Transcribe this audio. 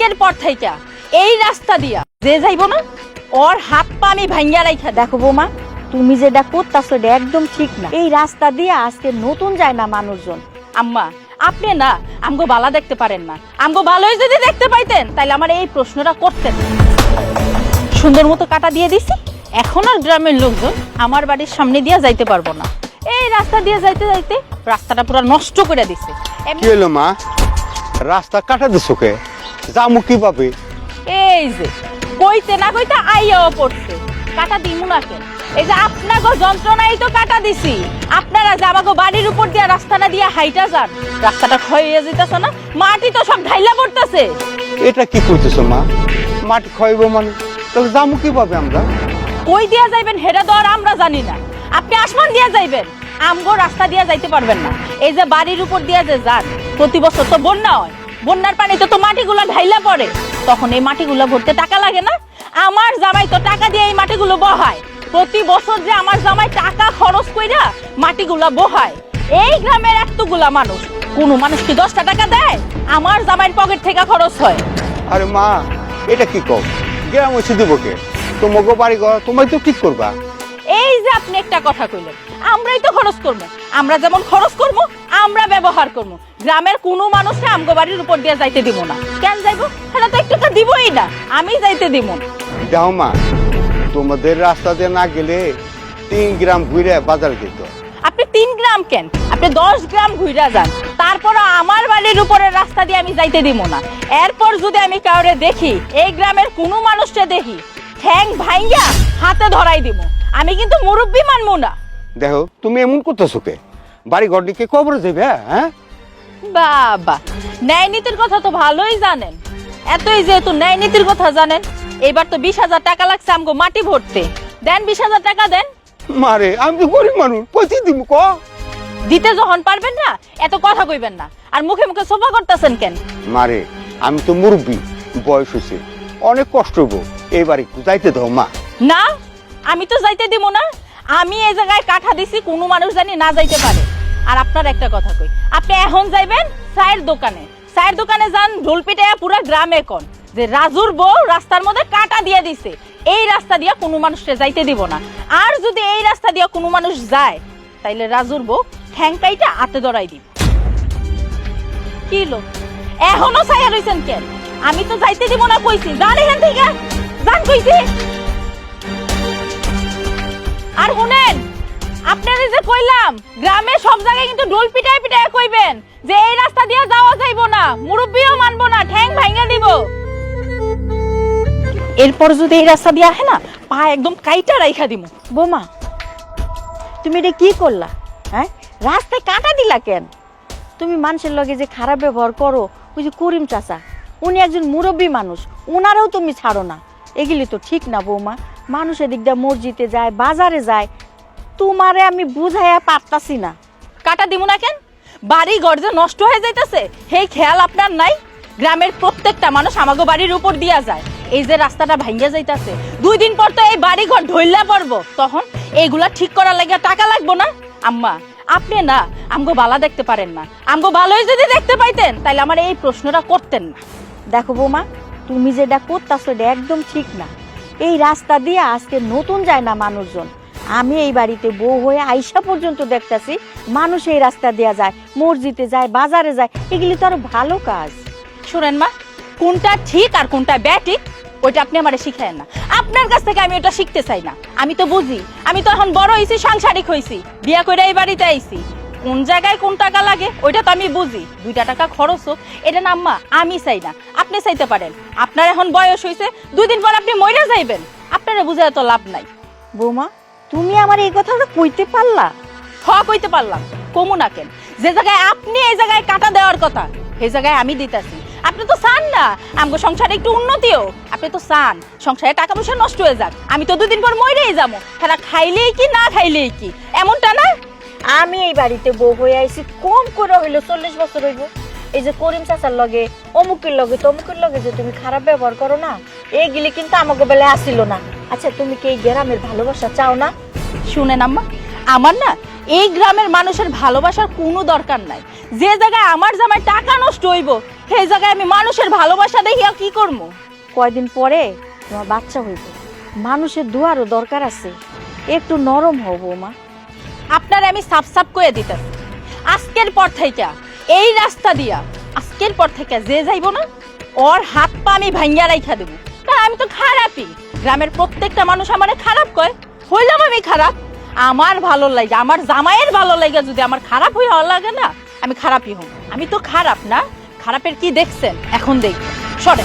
আজকের পর থেকে এই রাস্তা দিয়া যে যাইব না, ওর হাত পা আমি ভাঙ্গা রাইখা। দেখ বৌমা, তুমি যেটা করতেছো এটা একদম ঠিক না। এই রাস্তা দিয়ে আজকে নতুন যায় না মানুষজন। আম্মা, আপনি না, আমগো বালা দেখতে পারেন না। আমগো ভালোই যদি দেখতে পাইতেন তাহলে আমার এই প্রশ্নটা করতেন। সুন্দর মতো কাটা দিয়ে দিছি। এখন আর গ্রামের লোকজন আমার বাড়ির সামনে দিয়ে যাইতে পারব না। এই রাস্তা দিয়ে যাইতে যাইতে রাস্তাটা পুরো নষ্ট করে দিছে। কি হলো মা? রাস্তা কাটা দিছো কে? যামু কীভাবে এই যে কইতে না কইতে আইয়াও পড়ছে। কাটা দিমু না কেন? এই যে আপনাগো যন্ত্রণাই তো কাটা দিছি। আপনারা যে আমাগো বাড়ির উপর দিয়া রাস্তাটা দিয়া হাইটা যান রাস্তাটা ক্ষয় হয়ে যেতেছে না মাটি তো সব ঢাইলা পড়তেছে। এটা কি করতেছো মা? মাটি খাইব মানে? তাহলে যামু কীভাবে আমরা? কই দিয়া যাইবেন হেরা তো আর আমরা জানি না। আপনি আসমান দিয়া যাইবেন আমগো রাস্তা দিয়া যাইতে পারবেন না। এই যে বাড়ির উপর দিয়া যে যান প্রতি বছর তো বন্যা হয়। বন্যার পানিতে তো মাটিগুলো ঢাইলা পড়ে। তখন এই মাটিগুলো ভরতে টাকা লাগে না? আমার জামাই তো টাকা দিয়ে এই মাটিগুলো বহায়। প্রতি বছর যে আমার জামাই টাকা খরচ কইরা মাটিগুলা বহায় এই গ্রামের এতগুলা মানুষ। কোনো মানুষ কি দশটা টাকা দেয়? আমার জামাইয়ের পকেট থেকে খরচ হয়। আরে মা এটা কি কও? গ্রাম হচ্ছে দিব কে তোমাকে বাড়ি ঘর তোমায় তো ঠিক করবা? এই যে আপনি একটা কথা কইলেন আমরাই তো খরচ করব। আমরা যেমন খরচ করব আমরা ব্যবহার করব। গ্রামের কোনো মানুষকে আমগো বাড়ির উপর দিয়ে যাইতে দিব না। কেন যাইবো? সেটা তো একটু তো দিবই না। আমি যাইতে দিব না। যাও মা তোমাদের রাস্তা দিয়ে না গেলে তিন গ্রাম ঘুরে বাজার যেত। আপনি তিন গ্রাম কেন? আপনি দশ গ্রাম ঘুরা যান। তারপরও আমার বাড়ির উপরের রাস্তা দিয়ে আমি যাইতে দিব না। এরপর যদি আমি কাউরে দেখি এই গ্রামের কোনো মানুষকে দেখি ঠ্যাং ভাইঙ্গা হাতে ধরাই দিব। আমি কিন্তু মুরব্বী মানবো না। দেখো তুমি এমন করতেছো কে? বাড়ি ঘর দিকে কবর যাবে হ্যাঁ? বাবা ন্যায় নীতির কথা তো ভালোই জানেন। এতই যেহেতু ন্যায় নীতির কথা জানেন এবার তো বিশ হাজার টাকা লাগছে আমগো মাটি ভরতে। দেন বিশ হাজার টাকা দেন। মারে আমি তো গরিব মানুষ পয়সা দিব ক? দিতে যখন পারবেন না এত কথা কইবেন না। আর মুখে মুখে সোফা করতেছেন কেন? মারে আমি তো মুরব্বী বয়স হয়েছে অনেক কষ্ট হব এইবার একটু যাইতে দাও মা। না আমি তো যাইতে দিব না। আমি এই জায়গায় কাঠা দিছি কোনো মানুষ জানি না যাইতে পারে। আর আপনার একটা কথা কই। আপনি এখন যাইবেন চায়ের দোকানে। চায়ের দোকানে যান, ঢোল পিটাইয়া পুরা গ্রামে কোন। যে রাজুর বউ রাস্তার মধ্যে কাটা দিয়ে দিছে। এই রাস্তা দিয়া কোনো মানুষকে যাইতে দিব না। আর যদি এই রাস্তা দিয়া কোনো মানুষ যায়, তাইলে রাজুর বউ ঠ্যাংকাইটা আতে ধরাই দিব। কি লোক? এখনও ছায়া রইছেন কেন? আমি তো যাইতে দিব না কইছি। যান এখান থেকে। যান কইছি। আর শুনেন আপনারা যে কইলাম, গ্রামে সব জায়গায় কিন্তু ডোল পিটায় পিটায় কইবেন যে এই রাস্তা দিয়ে যাওয়া যাইবো না, মুরব্বিও মানবো না, ঠ্যাং ভাঙা দিব। এরপর যদি এই রাস্তা দিয়ে আহে না, পা একদম কাইটা রাইখা দিব বৌমা, তুমি এটা কি করলা হ্যাঁ? রাস্তায় কাটা দিলা কেন? তুমি মানুষের লগে যে খারাপ ব্যবহার করো, ওই যে করিম চাচা, উনি একজন মুরব্বী মানুষ ওনারাও তুমি ছাড়ো না। এগুলি তো ঠিক না বৌমা। মানুষ দিয়ে মসজিদে যায়, বাজারে যায় তোমারে আমি বুঝাইয়া পারতাছি না। কাটা দিব না কেন? বাড়ি ঘর যে নষ্ট হয়ে যাইতেছে সেই খেয়াল আপনার নাই? গ্রামের প্রত্যেকটা মানুষ আমাগো বাড়ির উপর দিয়া যায়। এই যে রাস্তাটা ভাঙ্গা যাইতাছে দুই দিন পর তো এই বাড়ি ঘর ঢইলা পড়ব। তখন এইগুলা ঠিক করার লাগে টাকা লাগবো না? আম্মা আপনি না আমগো বালা দেখতে পারেন না। আমগো ভালোই যদি দেখতে পাইতেন তাহলে আমার এই প্রশ্নটা করতেন না। দেখো বৌমা তুমি যেটা করতেছো এটা একদম ঠিক না। এই রাস্তা দিয়ে আজকে নতুন যায় না মানুষজন। আমি এই বাড়িতে বউ হয়ে আইসা পর্যন্ত দেখতাছি মানুষ এই রাস্তা দিয়ে যায় মসজিদে যায় বাজারে যায় এগুলি তো আরও ভালো কাজ। শুনেন মা কোনটা ঠিক আর কোনটা ব্যাটিক ওইটা আপনি আমার শিখায়েন না। আপনার কাছ থেকে আমি ওটা শিখতে চাই না। আমি তো বুঝি আমি তো এখন বড় হয়েছি সাংসারিক হয়েছি বিয়া করে এই বাড়িতে আইছি। কোন জায়গায় কোন টাকা লাগে ওইটা তো আমি বুঝি। দুইটা টাকা খরচ হোক এটা না আম্মা আমি চাই না। আপনি চাইতে পারেন। আপনার এখন বয়স হয়েছে দুই দিন পর আপনি মইরা যাইবেন। আপনারা বুঝে এত লাভ নাই। বৌমা তুমি আমার এই কথাটা কইতে পারলা? হ কইতে পারলাম। কমু না কেন। যে জায়গায় আপনি এই জায়গায় কাটা দেওয়ার কথা সেই জায়গায় আমি দিতেছি। আপনি তো চান না আমগো সংসারে একটু উন্নতিও। আপনি তো চান সংসারে টাকা পয়সা নষ্ট হয়ে যাক। আমি তো দুদিন পর মরেই যাব। তারা খাইলেই কি না খাইলেই কি? এমনটা না? আমি এই বাড়িতে বউ হয়ে আইছি কম করে হইল চল্লিশ বছর হইব। এই যে করিম চাচার লগে অমুকের লগে তমুকের লগে যে তুমি খারাপ ব্যবহার করো না এই এইগুলি কিন্তু আমাকে বেলা আসিল না। আচ্ছা তুমি কি এই গ্রামের ভালোবাসা চাও না? শুনেন আম্মা আমার না এই গ্রামের মানুষের ভালোবাসার কোনো দরকার নাই। যে জায়গায় আমার জামাই টাকা নষ্ট হইব, সেই জায়গায় আমি মানুষের ভালোবাসা দেখিয়া কি করব? কয়দিন পরে তোমার বাচ্চা হইব। মানুষের দুয়ারও দরকার আছে, একটু নরম হও বৌমা। আপনার আমি সাফ সাফ করে দিতেছি, আজকের পর থেকে এই রাস্তা দিয়া, আজকের পর থেকে যে যাইব না, ওর হাত পা আমি ভাঙ্গিয়া রাইখা দেবো। তা আমি তো খারাপই। গ্রামের প্রত্যেকটা মানুষ আমারে খারাপ কয়, হইলাম আমি খারাপ। আমার ভালো লাগে, আমার জামাইয়ের ভালো লাগে, যদি আমার খারাপ হয়ে হওয়া লাগে না, আমি খারাপই হব। আমি তো খারাপ না, খারাপের কি দেখছেন? এখন দেখি। সরে